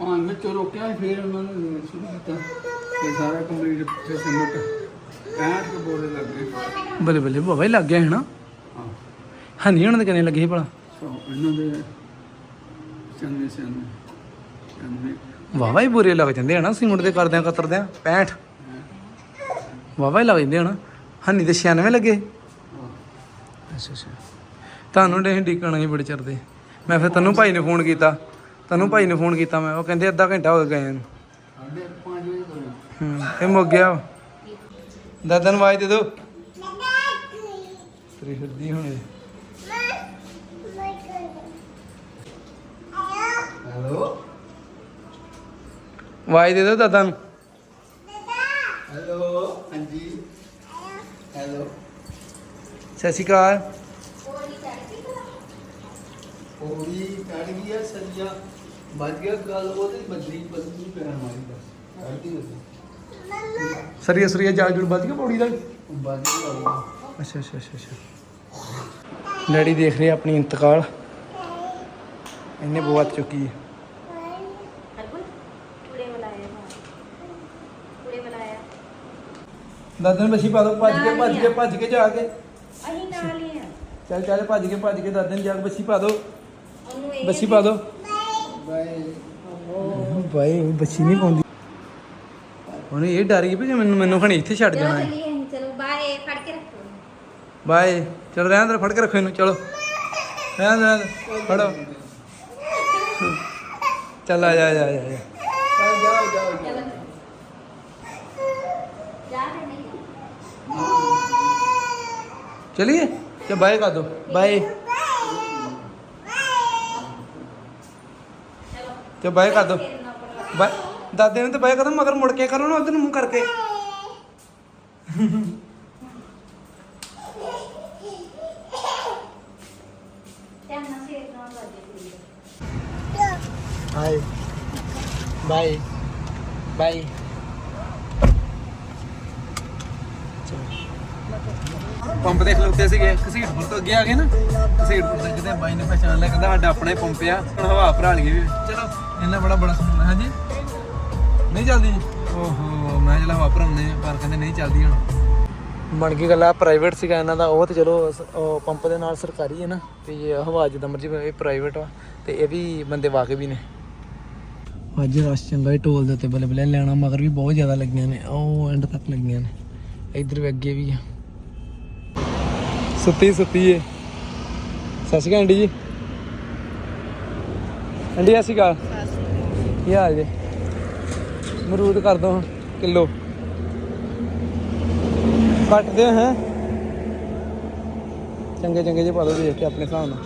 ਹਾਂ ਮੈਂ ਚੋ ਰੋਕਿਆ ਫਿਰ ਉਹਨਾਂ ਨੇ ਸ਼ੁਰੂ ਕੀਤਾ। ਤੇ ਸਾਰਾ ਕੰਪਲੀਟ ਫਿਰ ਸਿਮਟ ਪੈਂਟ ਕੇ ਬੋਲੇ ਲੱਗ ਬੱਲੇ ਬੱਲੇ ਬਾਬਾ ਹੀ ਲੱਗ ਗਿਆ ਹੈ ਨਾ। ਹਾਂ ਹਨੀ ਉਹਨਾਂ ਦੇ ਕਿੰਨੇ ਲੱਗੇ ਸੀ ਭਲਾ? ਸੋ ਇਹਨਾਂ ਦੇ ਚੰਨੇ ਚੰਨੇ ਚੰਨੇ ਵਾਵਾ ਹੀ ਬੁਰੇ ਲੱਗ ਜਾਂਦੇ ਹਨਾ ਸੀਮਟ ਦੇ ਕਰਦਿਆਂ ਕਤਰਦਿਆਂ 65 ਵਾਵਾ ਹੀ ਲੱਗ ਜਾਂਦੇ ਹਨਾ ਹਨੀ ਦੇ 96 ਲੱਗੇ। ਹਾਂ। ਅੱਛਾ ਅੱਛਾ। ਤੁਹਾਨੂੰ ਡੇ ਡੀਕਣਾ ਸੀ ਬੜੇ ਚਿਰਦੇ ਮੈਂ ਫਿਰ ਤੈਨੂੰ ਭਾਈ ਨੇ ਫੋਨ ਕੀਤਾ। ਤੈਨੂੰ ਭਾਈ ਨੇ ਫੋਨ ਕੀਤਾ ਮੈਂ ਉਹ ਕਹਿੰਦੇ ਅੱਧਾ ਘੰਟਾ ਹੋ ਗਿਆ ਗਏ ਨੂੰ ਸਾਢੇ 5 ਵਜੇ ਤੋਂ ਹੂੰ ਇਹ ਮੁੱਕ ਗਿਆ। ਵਾ। ਦਾਦਾ ਨੂੰ ਆਵਾਜ਼ ਦੇ ਦਿਓ। ਤੇਰੀ ਫਿਰਦੀ ਹੁਣੇ। ਹੈਲੋ। ਆਵਾਜ਼ ਦੇ ਦਿਓ ਦਾਦਾ ਨੂੰ। ਹੈਲੋ ਹਾਂਜੀ। ਹੈਲੋ। ਸਤਿ ਸ਼੍ਰੀ ਅਕਾਲ। ਪੌੜੀ ਚੜ ਗਈ ਆ ਸਰੀਆ ਵੱਜ ਗਿਆ ਗੱਲ ਉਹਦੇ ਬਦਲੀ ਬਦਲੀ ਪੈਣ ਮਾਰੀ ਬਸ। ਸਰੀਆ ਸਰੀਆ ਜਾਲ ਜੁੜ ਵੱਜ ਗਿਆ ਪੌੜੀ ਦਾ? ਵੱਜ ਗਿਆ ਅੱਛਾ ਅੱਛਾ ਅੱਛਾ ਅੱਛਾ। ਡੈਡੀ ਦੇਖ ਰਹੇ ਆਪਣੀ ਇੰਤਕਾਲ। ਇਹਨੇ ਬਹੁਤ ਚੁੱਕੀ ਹੈ ਹਰਗੁਣ ਕੂੜੇ ਵਾਲਾ ਆਇਆ ਬਾਹਰ ਕੂੜੇ ਵਾਲਾ ਆਇਆ ਦਾਦਾ ਨੂੰ ਬਸੀ ਪਾ ਦੋ ਭੱਜ ਕੇ ਭੱਜ ਕੇ ਭੱਜ ਕੇ ਜਾ ਕੇ। ਅਸੀਂ ਨਾਲ ਹੀ ਆ। ਚੱਲ ਚੱਲ ਭੱਜ ਕੇ ਭੱਜ ਕੇ ਦਾਦਾ ਨੂੰ ਜਾ ਕੇ ਬਸੀ ਪਾ ਦੋ। ਉਹਨੂੰ ਇਹ ਬੱਸੀ ਪਾ ਦੋ। ਭਾਈ ਉਹ ਬੱਸੀ ਨਹੀਂ ਪਾਉਂਦੀ। ਉਹਨੇ ਇਹ ਡਰ ਗਈ ਵੀ ਜੇ ਮੈਨੂੰ ਮੈਨੂੰ ਖਣੀ ਇੱਥੇ ਛੱਡ ਜਾਣਾ ਹੈ ਚਲੋ ਬਾਏ ਫੜ ਕੇ ਰੱਖੋ ਬਾਏ ਚਲ ਰਹਿਣ ਦੇ ਫੜ ਕੇ ਰੱਖੋ ਇਹਨੂੰ ਚਲੋ। ਰਹਿਣ ਦੇ, ਰਹਿਣ ਦੇ ਫੜੋ। ਚੱਲ ਆ ਜਾ ਆ ਜਾ ਆ ਜਾ ਚੱਲ ਜਾਓ ਜਾਓ ਚਲੋ ਜਾ ਰਹੇ ਨਹੀਂ ਚਲਿਏ ਤੇ ਬਾਏ ਕਰ ਦੋ ਬਾਏ ਤੇ ਬਾਏ ਕਰ ਦੋ ਬਾਏ ਦਾਦੇ ਨੂੰ ਤੇ ਬਾਏ ਕਰ ਮਗਰ ਮੁੜ ਕੇ ਕਰੋ ਨਾ ਉਧਰ ਨੂੰ ਮੂੰਹ ਕਰਕੇ ਧਿਆਨ ਨਾਲ ਸੇਰ ਨਾਲ ਵੱਜੇ ਬਾਏ ਬਾਏ ਬਾਏ ਪੰਪ ਦੇ ਖਲੋਤੇ ਸੀਗੇ ਘਸੀਟਪੁਰ ਤੋਂ ਅੱਗੇ ਆ ਗਏ ਨਾ। ਘਸੀਟਪੁਰ ਤੋਂ ਕਿਤੇ ਬਾਈ ਨੇ ਪਛਾਣ ਲਿਆ ਕਹਿੰਦਾ ਸਾਡਾ ਆਪਣਾ ਹੀ ਪੰਪ ਆ ਹੁਣ ਹਵਾ ਭਰਾ ਲਈਏ ਵੀ। ਚਲੋ ਇੰਨਾ ਬੜਾ ਬੜਾ ਸਮਾਨ ਹੈ ਹਾਂਜੀ? ਨਹੀਂ ਚੱਲਦੀ? ਓਹੋ ਮੈਂ ਚਲਾ ਹਵਾ ਭਰਾਉਂਦੇ ਆ ਪਰ ਕਹਿੰਦੇ ਨਹੀਂ ਚੱਲਦੀ ਹੁਣ। ਬਣ ਗਈ ਗੱਲ ਆ ਪ੍ਰਾਈਵੇਟ ਸੀਗਾ ਇਹਨਾਂ ਦਾ ਉਹ ਤੇ ਚਲੋ ਪੰਪ ਦੇ ਨਾਲ ਸਰਕਾਰੀ ਹੈ ਨਾ ਤੇ ਇਹ ਹਵਾ ਜਿੱਦਾਂ ਮਰਜ਼ੀ ਇਹ ਪ੍ਰਾਈਵੇਟ ਆ ਤੇ ਇਹ ਵੀ ਬੰਦੇ ਵਾਕੇ ਵੀ ਨੇ। ਅੱਜ ਰਸ਼ ਚੰਗਾ ਹੀ ਟੋਲ ਦੇ ਉੱਤੇ ਬੱਲੇ ਬੱਲੇ ਲੈਣਾ ਮਗਰ ਵੀ ਬਹੁਤ ਜ਼ਿਆਦਾ ਲੱਗੀਆਂ ਨੇ ਉਹ ਐਂਡ ਤੱਕ ਲੱਗੀਆਂ ਨੇ। ਇੱਧਰ ਵੀ ਅੱਗੇ ਵੀ ਆ। ਸੁੱਤੀ ਸੁੱਤੀ ਏ। ਸਤਿ ਸ਼੍ਰੀ ਅਕਾਲ ਆਂਟੀ ਜੀ। ਆਂਟੀ, ਸਤਿ ਸ਼੍ਰੀ ਅਕਾਲ। ਕੀ ਹਾਲ ਜੇ? ਮਰੂਦ ਕਰ ਦੋ ਕਿਲੋ। ਕੱਟ ਦਿਓ, ਹੈ। ਚੰਗੇ ਚੰਗੇ ਜੇ ਪਾ ਦੋ ਦੇਖ ਕੇ ਆਪਣੇ ਹਿਸਾਬ ਨਾਲ।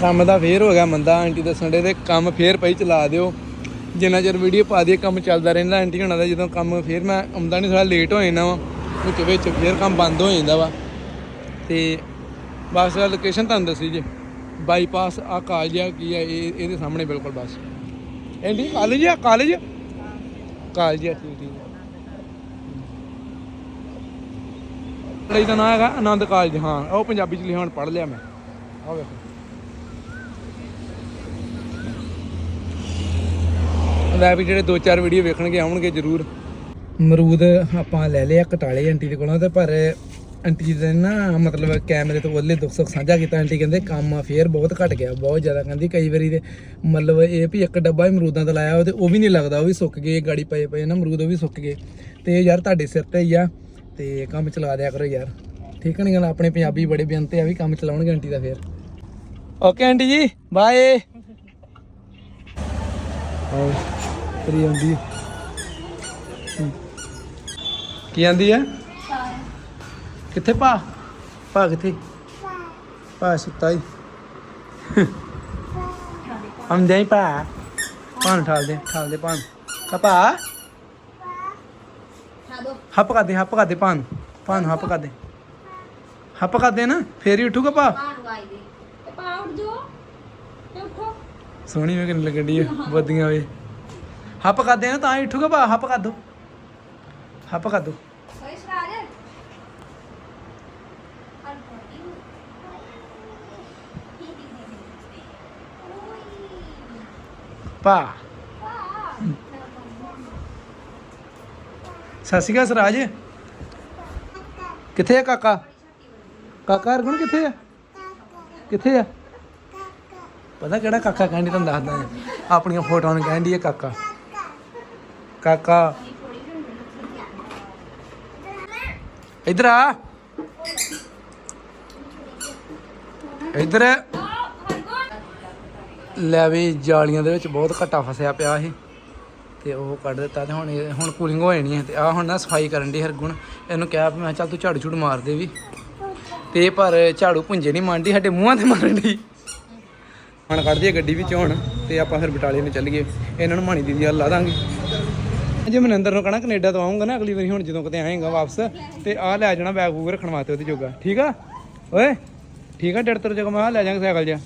ਕੰਮ ਦਾ ਫੇਰ ਹੋ ਗਿਆ ਮੰਦਾ, ਆਂਟੀ ਦੱਸਣ ਦੇ ਤੇ ਕੰਮ ਫੇਰ ਪਈ, ਚਲਾ ਦਿਓ। ਜਿੰਨਾ ਚਿਰ ਵੀਡੀਓ ਪਾ ਦਈਏ, ਕੰਮ ਚੱਲਦਾ ਰਹਿੰਦਾ। ਆਂਟੀ ਹੁਣਾਂ ਦਾ ਜਦੋਂ ਕੰਮ ਫੇਰ ਮੈਂ ਆਉਂਦਾ ਨਹੀਂ ਥੋੜਾ ਲੇਟ ਹੋ ਜਾਂਦਾ ਵਾ। ਵਿੱਚ ਵਿੱਚ ਫੇਰ ਕੰਮ ਬੰਦ ਹੋ ਜਾਂਦਾ ਵਾ। ਤੇ ਬਸ ਲੋਕੇਸ਼ਨ ਤੁਹਾਨੂੰ ਦੱਸੀ ਜੇ। ਬਾਈਪਾਸ ਆ ਕਾਲਜ ਆ, ਕੀ ਆ, ਇਹ ਇਹਦੇ ਸਾਹਮਣੇ ਬਿਲਕੁਲ ਬਸ। ਆਂਟੀ ਕਾਲਜ ਆ ਕਾਲਜ ਕਾਲਜ ਆ, ਠੀਕ ਠੀਕ। ਪੜ੍ਹਾਈ ਦਾ ਨਾਮ ਹੈਗਾ ਆਨੰਦ ਕਾਲਜ ਹਾਂ, ਉਹ ਪੰਜਾਬੀ ਚ ਲਿਖਿਆ ਹੁਣ ਪੜ੍ਹ ਲਿਆ ਮੈਂ। ਆਹ ਵੇਖੋ। ਲੈ ਵੀ ਜਿਹੜੇ ਦੋ ਚਾਰ ਵੀਡੀਓ ਵੇਖਣਗੇ, ਆਉਣਗੇ ਜ਼ਰੂਰ। ਮਰੂਦ ਆਪਾਂ ਲੈ ਲਿਆ ਕਟਾਲੇ ਆਂਟੀ ਦੇ ਕੋਲੋਂ ਤੇ ਪਰ ਆਂਟੀ ਜੀ ਨੇ ਨਾ ਮਤਲਬ ਕੈਮਰੇ ਤੋਂ ਉਹਲੇ ਦੁੱਖ ਸੁੱਖ ਸਾਂਝਾ ਕੀਤਾ ਆਂਟੀ, ਕਹਿੰਦੇ ਕੰਮ ਫੇਰ ਬਹੁਤ ਘਟ ਗਿਆ, ਬਹੁਤ ਜ਼ਿਆਦਾ, ਕਹਿੰਦੀ ਕਈ ਵਾਰੀ ਤੇ ਮਤਲਬ ਇਹ ਵੀ ਇੱਕ ਡੱਬਾ ਹੀ ਅਮਰੂਦਾਂ ਦਾ ਲਾਇਆ ਉਹ ਤੇ ਉਹ ਵੀ ਨਹੀਂ ਲੱਗਦਾ, ਉਹ ਵੀ ਸੁੱਕ ਗਏ, ਗਾੜੀ ਪਏ ਪਏ ਨਾ ਅਮਰੂਦ, ਉਹ ਵੀ ਸੁੱਕ ਗਏ। ਤੇ ਯਾਰ ਤੁਹਾਡੇ ਸਿਰ ਤੇ ਹੀ ਆ, ਤੇ ਕੰਮ ਚਲਾ ਦਿਆ ਕਰੋ ਯਾਰ। ਠੀਕ ਨਹੀਂ ਗੱਲ, ਆਪਣੇ ਪੰਜਾਬੀ ਬੜੇ ਬੇਨਤੇ ਆ ਵੀ ਕੰਮ ਚਲਾਉਣਗੇ ਆਂਟੀ ਦਾ ਫੇਰ। Okay aunty ji, bye. ਆਓ ਤੇਰੀ ਆਂਦੀ ਕੀ ਆਂਦੀ ਆ? ਕਿੱਥੇ ਭਾ? ਭਾ ਕਿੱਥੇ? ਭਾ ਸੁੱਤਾ ਹੀ ਹਮ ਜਾਈ ਭਾ। ਪਾਣ ਠਾਲ ਦੇ ਠਾਲ ਦੇ ਪਾਣ ਕਾ ਭਾ? ਖਾ ਦੋ ਹੱਪ ਕਰ ਦੇ ਹੱਪ ਕਰ ਦੇ ਪਾਣ ਪਾਣ ਹੱਪ ਕਰ ਦੇ ਹੱਪ ਕਰ ਦੇ ਨਾ ਫੇਰ ਹੀ ਉੱਠੂਗਾ ਭਾ। ਦੇ ਪਾ ਉੱਠ ਜੋ। ਉੱਠੋ। ਸੋਹਣੀ ਵੇ ਕਿੰਨੀ ਲੱਗਣ ਦੀ ਆ ਬੱਦੀਆਂ ਵੇ। ਹੱਪ ਕਰਦੇ ਆ ਤਾਂ ਹੀ ਉੱਠੂਗਾ ਭਾ। ਹੱਪ ਕਰ ਦੋ। ਹੱਪ ਕਰ ਦੋ। ਭਾ ਸਤਿ ਸ਼੍ਰੀ ਅਕਾਲ ਸਰਾਜ। ਕਿੱਥੇ ਆ ਕਾਕਾ? ਕਾਕਾ ਹਰਗੁਣ ਕਿੱਥੇ ਆ? ਕਿੱਥੇ ਆ? ਪਤਾ ਕਿਹੜਾ ਕਾਕਾ ਕਹਿੰਦੀ ਤੁਹਾਨੂੰ ਦੱਸਦਾ ਹਾਂ। ਆਪਣੀਆਂ ਫੋਟੋਆਂ ਨੂੰ ਕਹਿੰਦੀ ਹੈ ਕਾਕਾ। ਕਾਕਾ। ਇੱਧਰ ਆ। ਇੱਧਰ। ਲੈ ਵੀ ਜਾਲੀਆਂ ਦੇ ਵਿੱਚ ਬਹੁਤ ਘੱਟਾ ਫਸਿਆ ਪਿਆ ਸੀ ਤੇ ਉਹ ਕੱਢ ਦਿੱਤਾ ਤੇ ਹੁਣ ਇਹ ਹੁਣ ਕੂਲਿੰਗ ਹੋ ਜਾਣੀ ਹੈ ਤੇ ਆ ਹੁਣ ਨਾ ਸਫ਼ਾਈ ਕਰਨ ਦੀ ਹਰਗੁਣ। ਇਹਨੂੰ ਕਿਹਾ ਵੀ ਮੈਂ ਕਿਹਾ ਚੱਲ ਤੂੰ ਝਾੜੂ ਝੂੜੂ ਮਾਰ ਦੇ ਵੀ। ਤੇ ਪਰ ਝਾੜੂ ਪੁੰਜੇ ਨਹੀਂ ਮਾਰਦੀ ਸਾਡੇ ਮੂੰਹਾਂ ਤੇ ਮਾਰਨ ਦੀ ਹੁਣ ਕੱਢਦੀ ਹੈ ਗੱਡੀ ਵਿੱਚ ਹੁਣ ਤੇ ਆਪਾਂ ਫਿਰ ਬਟਾਲੇ ਨੂੰ ਚੱਲੀਏ। ਇਹਨਾਂ ਨੂੰ ਮਾਣੀ ਦੀਦੀ ਵੱਲ ਲਾ ਦਾਂਗੇ। ਜੇ ਮਨਿੰਦਰ ਨੂੰ ਕਹਣਾ ਕੈਨੇਡਾ ਤੋਂ ਆਉਂਗਾ ਨਾ ਅਗਲੀ ਵਾਰੀ, ਹੁਣ ਜਦੋਂ ਕਿਤੇ ਆਏਗਾ ਵਾਪਸ, ਤੇ ਆ ਲੈ ਜਾਣਾ ਬੈਗ ਬੂਗ ਰੱਖਣ ਵਾਸਤੇ ਉਹਦੇ ਜੋਗਾ। ਠੀਕ ਆ? ਓਏ, ਠੀਕ ਆ ਡੇਢ ਤਰ ਜਗ੍ਹਾ ਮੈਂ ਕਿਹਾ ਲੈ ਜਾਾਂਗੇ ਸਾਈਕਲ ਜਿਹਾ।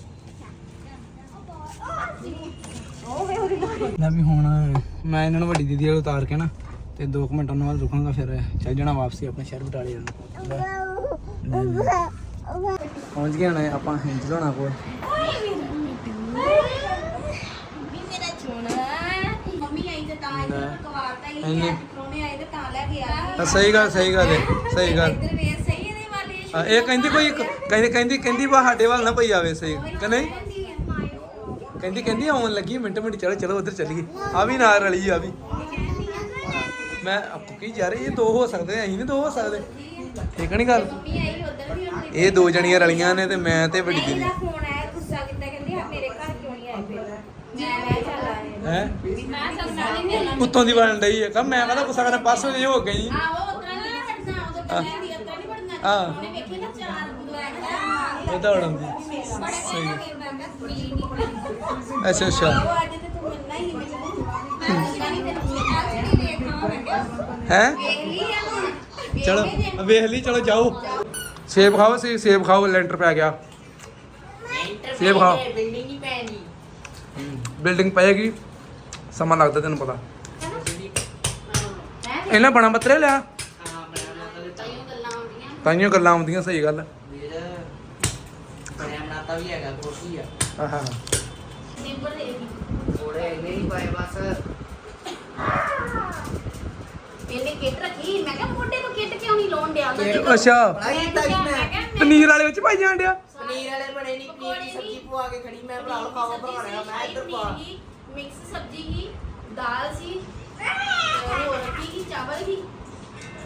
ਲੈ ਵੀ ਹੁਣ ਮੈਂ ਇਹਨਾਂ ਨੂੰ ਵੱਡੀ ਦੀਦੀ ਵਾਲ ਉਤਾਰ ਕੇ ਨਾ ਤੇ 2 ਮਿੰਟ ਉਹਨਾਂ ਵੱਲ ਰੁਕਾਂਗਾ ਫਿਰ ਚੱਲ ਜਾਣਾ ਵਾਪਸੀ ਆਪਣੇ ਸ਼ਹਿਰ ਬਟਾਲੇ ਜਾਣਾ। ਪਹੁੰਚ ਗਏ ਹੁਣ ਆਪਾਂ ਹਿੰਜ ਲੋਣਾ ਕੋਲ। ਸਹੀ ਗੱਲ ਸਹੀ ਗੱਲ ਸਹੀ ਗੱਲ। ਇਹ ਕਹਿੰਦੀ ਕੋਈ ਕਹਿੰਦੀ ਕਹਿੰਦੀ ਕਹਿੰਦੀ ਬਾ ਸਾਡੇ ਵੱਲ ਨਾ ਪਈ ਆਵੇ, ਸਹੀ ਕਿ ਨਹੀਂ? ਕਹਿੰਦੀ ਕਹਿੰਦੀ ਆਉਣ ਲੱਗੀ ਮਿੰਟ ਮਿੰਟ ਚਲੋ ਚਲੋ ਉਧਰ ਚੱਲੀਏ। ਆ ਵੀ ਨਾਲ ਰਲੀ ਆ ਵੀ। ਮੈਂ ਕੀ ਜਾ ਰਹੀ ਇਹ ਦੋ ਹੋ ਸਕਦੇ ਆ, ਅਸੀਂ ਨਹੀਂ ਦੋ ਹੋ ਸਕਦੇ। ਠੀਕ ਨਹੀਂ ਗੱਲ? ਵੀ ਇਹ ਦੋ ਜਣੀਆਂ ਰਲੀਆਂ ਨੇ ਤੇ ਮੈਂ ਤੇ ਵੱਡੀ ਦੀਦੀ ਇਹਦਾ ਫੋਨ ਆਇਆ ਗੁੱਸਾ ਕੀਤਾ ਕਹਿੰਦੀ ਆ ਮੇਰੇ ਘਰ ਕਿਉਂ ਨਹੀਂ ਆਏ ਫਿਰ? ਮੈਂ ਮੈਂ ਚੱਲ ਆਏ ਹੈ? ਮੈਂ ਚੱਲ ਨਾਲੇ ਨਹੀਂ ਉੱਤੋਂ ਦੀ ਬਣ ਡਈ ਹੈ ਕਹ ਮੈਂ ਕਹਿੰਦਾ ਗੁੱਸਾ ਕਰਨਾ ਪਾਸੋਂ ਜੇ ਹੋ ਗਈ। ਆਹੋ ਉਤਰਾ ਨਹੀਂ ਹਟਣਾ ਉਦੋਂ ਪਹਿਲਾਂ ਦੀ ਉਤਰਾ ਨਹੀਂ ਪੜਨਾ ਹਾਂ। ਉਹਨੇ ਵੇਖੇ ਨਾ ਚਾਰ ਦੁਆਰਾ ਇਹ ਦੀ ਸਹੀ ਅੱਛਾ ਅੱਛਾ। ਉਹ ਹੈ? ਚਲੋ, ਵੇਖ ਲਈ, ਚਲੋ ਜਾਓ। ਸੇਬ ਖਾਓ ਸੀ ਸੇਬ ਖਾਓ, ਲੈਂਟਰ ਪੈ ਗਿਆ। ਸੇਬ ਖਾਓ। ਬਿਲਡਿੰਗ ਹੀ ਪੈਣੀ ਬਿਲਡਿੰਗ ਪਏਗੀ। ਸਮਾਂ ਲੱਗਦਾ ਤੈਨੂੰ ਪਤਾ। ਇਹਨਾਂ ਬਣਾ ਬੱਤਰੇ ਲਿਆ? ਤਾਈਓ ਗੱਲਾਂ ਆਉਂਦੀਆਂ। ਤਾਈਆਂ ਗੱਲਾਂ ਆਉਂਦੀਆਂ, ਸਹੀ ਗੱਲ। ਵੀਰ ਵੀ ਹੈਗਾ ਕੋਠੀ ਆ। ਆਹਾ। ਸਿੰਪਲ ਦੇ ਦੀ ਥੋੜੇ ਇੰਨੇ ਹੀ ਪਾਏ ਬਸ। ਇਹਨੇ ਕਿੱਟ ਰੱਖੀ? ਮੈਂ ਕਿਹਾ ਮੋਢੇ ਤੋਂ ਕਿੱਟ ਕਿਉਂ ਨਹੀਂ ਲਾਉਣ ਡਿਆ? ਕਿੱਟ? ਜਦੋਂ- ਅੱਛਾ। ਮੈਂ ਕਿਹਾ- ਮੈਂ ਮੈਂ ਕਿਹਾ ਮੈਂ- ਪਨੀਰ ਵਾਲੇ ਵਿੱਚ ਭਾਈ ਜਾਣ ਡਿਆ? ਪਨੀਰ ਵਾਲੇ ਬਣੇ ਨਹੀਂ ਪਨੀਰ ਦੀ ਸਬਜ਼ੀ ਪਵਾ ਕੇ ਖੜੀ ਮੈਂ ਬਣਾ ਲਓ ਖਾਵਾ ਬਣਾਇਆ ਮੈਂ ਇੱਧਰ ਪਾ। ਮਿਕਸ ਸਬਜ਼ੀ ਹੀ ਦਾਲ ਸੀ ਤੇ ਹੋਰ ਕੀ ਕੀ ਚਾਵਲ ਸੀ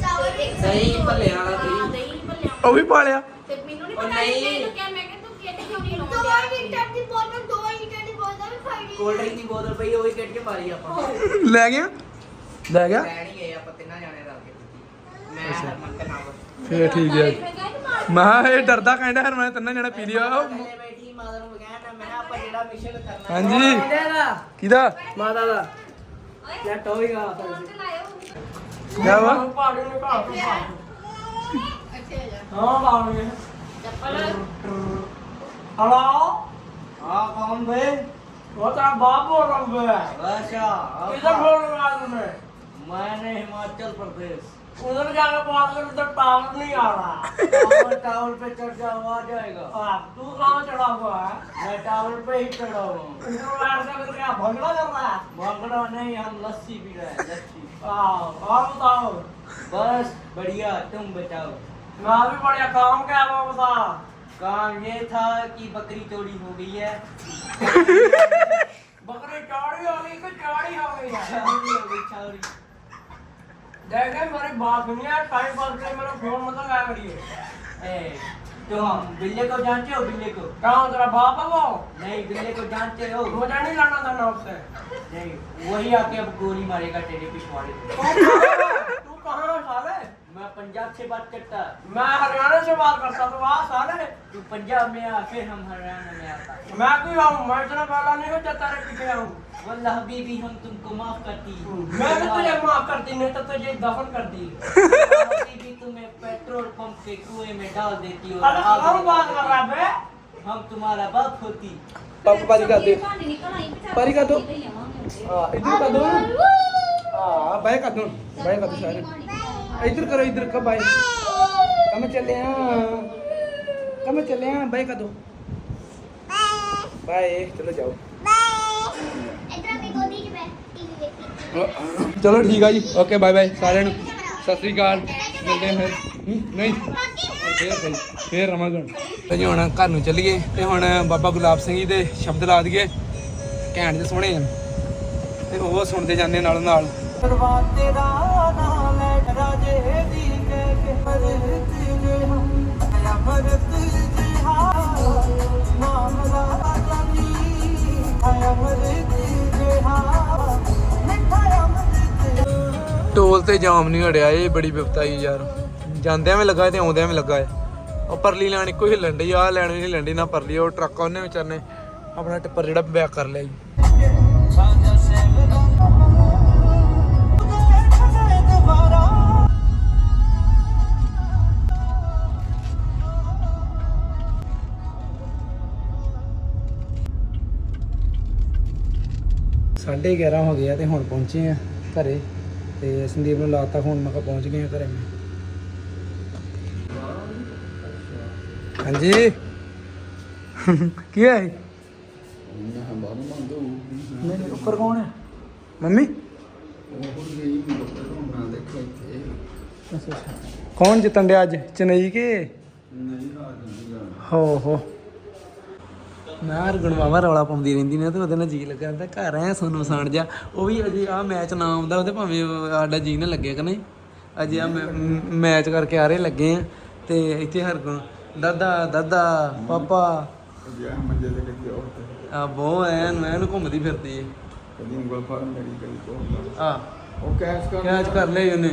ਚਾਵਲ ਦਹੀਂ ਭੱਲਿਆਂ ਵਾਲਾ ਦਹੀਂ। ਦਹੀਂ ਭੱਲਿਆਂ ਉਹ ਵੀ ਪਾ ਲਿਆ। ਤੇ ਮੈਨੂੰ ਨਹੀਂ ਉਹ ਪਤਾ ਸੀ ਨਹੀਂ। ਮੈਨੂੰ ਕਿਹਾ ਮੈਂ ਕਿਹਾ ਤੂੰ ਕਿੱਟ ਕਿਉਂ ਨਹੀਂ ਲਾਉਣ ਦੋ ਡਿਆ ਲੀਟਰ ਦੀ ਬੋਤਲ ਦੋ ਲੀਟਰ ਦੀ ਬੋਤਲ ਵੀ ਖੜੀ ਕੋਲਡ ਡਰਿੰਕ ਦੀ ਬੋਤਲ ਪਈ ਉਹ ਵੀ ਕੱਢ ਕੇ ਮਾਰੀ ਆਪਾਂ। ਲੈ ਗਿਆ? ਲੈ ਗਿਆ? ਲੈਣ ਹੀ ਗਏ ਆਪਾਂ ਤਿੰਨਾਂ ਜਾਣੇ ਰਲ ਕੇ ਪੀਤੀ। ਮੈਂ ਹਰਮਨ ਤੇ ਨਾਲ। ਫੇਰ ਠੀਕ ਹੈ। ਮੈਂ ਇਹ ਡਰਦਾ ਕਹਿੰਦਾ ਹਰ ਮੈਂ ਤੰਨਾ ਜਣਾ ਪੀ ਲਿਆ। ਉਹ- ਥੱਲੇ ਬੈਠੀ ਮਾਤਾ ਨੂੰ ਕਹਿਣਾ ਮੈਂ ਕਿਹਾ ਆਪਾਂ ਜਿਹੜਾ ਮਿਸ਼ਨ ਕਰਨਾ ਹਾਂਜੀ। ਕਿਹਦਾ ਮਾਤਾ ਦਾ। ਜਾਂ ਟੋਏਗਾ ਕਿਆ ਵਾ? हेलो ਹਾਂ ਕੌਣ हाँ कौन बे वो तो बाबू रंग बे अच्छा किधर बोल रहा है तुम्हें मैंने हिमाचल प्रदेश उधर जाकर बात कर उधर टावर नहीं आ रहा टावर पे चढ़ जाओ आ जाएगा तू कहाँ चढ़ा हुआ है मैं टावर पे ही चढ़ा हूँ भंगड़ा कर रहा है भंगड़ा नहीं हम लस्सी पी रहे हैं लस्सी और बताओ बस बढ़िया तुम बताओ मैं भी बढ़िया काम क्या बताओ काम ये था कि बकरी चोरी हो गई है बकरी चौड़ी हो गई कि चौड़ी हो गई है चोरी हो गई चोरी देखे मेरी बात सुनिए टाइम पास के लिए मेरा फोन मतलब आया करिए ए, तो हम बिल्ले को जानते हो बिल्ले को कहाँ तेरा बाप है वो नहीं बिल्ले को जानते हो मुझे नहीं लाना था नाम से नहीं वही आके अब गोली मारेगा तेरे पिछवाड़े पंजाब से बात करता। मैं हरियाणा से बात करता तो वहाँ सारे है तू पंजाब में आ फिर हम हरियाणा में आता। मैं क्यों आऊँ? मैं इतना पहला नहीं होता तेरे पीछे आऊँ। वल्लाह भी भी हम तुमको माफ़ करती। मैं तो तुझे माफ़ करती नहीं तो तुझे दफन कर दी भी तुम्हें पेट्रोल पंप के कुएँ में डाल देती हो और बात कर रहा है हम तुम्हारा बाप होती। पंप पारी का दे। पारी का दो। इधर का दो। हाँ भाई का दो। भाई का दो सारे। ਬਾਏ ਕਰ ਦੋ ਸਾਰੇ ਇੱਧਰ ਕਰੋ ਇੱਧਰ ਕਾ ਬਾਏ ਕਮ ਚੱਲੇ ਆ ਕਮ ਚੱਲੇ ਆ ਬਾਏ ਕਰ ਚਲੋ ਠੀਕ ਆ ਜੀ। Okay, bye bye. ਸਾਰਿਆਂ ਨੂੰ। ਸਤਿ ਸ੍ਰੀ ਅਕਾਲ। ਮਿਲਦੇ ਹਾਂ ਫਿਰ। ਨਹੀਂ। ਫੇਰ ਫੇਰ ਰਮਾਂਗਣ ਤੇ ਜੀ ਹੁਣ ਘਰ ਨੂੰ ਚੱਲੀਏ। ਤੇ ਹੁਣ ਬਾਬਾ ਗੁਲਾਬ ਸਿੰਘ ਜੀ ਦੇ ਸ਼ਬਦ ਲਾ ਦਈਏ। ਘੈਂਟ ਦੇ ਸੋਹਣੇ ਆ। ਤੇ ਉਹ ਸੁਣਦੇ ਜਾਂਦੇ ਨਾਲੋਂ ਨਾਲ। ਕਰਵਾ ਤੇਰਾ ਨਾਮ ਟੋਲ ਤੇ ਜਾਮ ਨਹੀਂ ਹੜਿਆ ਇਹ ਬੜੀ ਵਿਪਤਾਈ ਯਾਰ। ਜਾਂਦਿਆਂ ਵੀ ਲੱਗਾ ਤੇ ਆਉਂਦਿਆਂ ਵੀ ਲੱਗਾ ਏ ਉਹ ਪਰਲੀ ਲੈਣ ਇੱਕੋ ਹਿੱਲਣ ਡਈ ਆ ਲੈਣ ਵੀ ਹਿੱਲਣ ਡਈ, ਨਾ ਪਰਲੀ, ਉਹ ਟਰੱਕ ਉਹਨੇ ਵਿਚਾਰ ਨੇ ਆਪਣਾ ਟਿੱਪਰ ਜਿਹੜਾ ਬੈਕ ਕਰ ਲਿਆ ਜੀ। 11:30 ਹੋ ਗਏ ਆ ਤੇ ਹੁਣ ਪਹੁੰਚੇ ਆ ਘਰੇ ਤੇ ਸੰਦੀਪ ਨੂੰ ਲਾਤਾ ਹੁਣ ਮੈਂ ਕਿਹਾ ਪਹੁੰਚ ਗਏ ਘਰੇ ਮੈਂ। ਹਾਂਜੀ? ਕੀ ਹੈ ਕੌਣ ਹੈ ਮੰਮੀ? ਕੌਣ ਜਿੱਤਣ ਡਿਆ ਅੱਜ? ਚਨਈ ਕੇ? ਨਹੀਂ ਹੋ ਹੋ। ਮੈਂ ਹਰ ਗੁਣਵਾਵਾ ਰੌਲਾ ਪਾਉਂਦੀ ਰਹਿੰਦੀ ਨੇ ਤੇ ਉਹਦੇ ਨਾਲ ਜੀ ਲੱਗਾ ਰਹਿੰਦਾ ਘਰ ਆਇਆ ਸੁਣ ਵਸਾਣ ਜਾ। ਉਹ ਵੀ ਅਜੇ ਆ ਮੈਚ ਨਾ ਆਉਂਦਾ ਉਹਦੇ ਭਾਵੇਂ ਸਾਡਾ ਜੀ ਨਾ ਲੱਗੇ ਕਿ ਨਹੀਂ। ਅਜੇ ਆ ਮੈਚ ਕਰਕੇ ਆ ਰਹੇ ਲੱਗੇ ਆ ਤੇ ਇੱਥੇ ਹਰ ਗੁਣ ਦਾਦਾ ਦਾਦਾ ਪਾਪਾ। ਮੰਜੇ ਤੇ ਆ ਬਹੁ ਐਨ ਐਨ ਘੁੰਮਦੀ ਫਿਰਦੀ ਏ ਕਦੀ ਉਂਗਲ ਫੜ ਮੇਰੀ ਕਦੀ ਕੋਲ ਆ ਉਹ ਕਰ ਕੈਚ ਕਰ ਲਿਆ ਉਹਨੇ।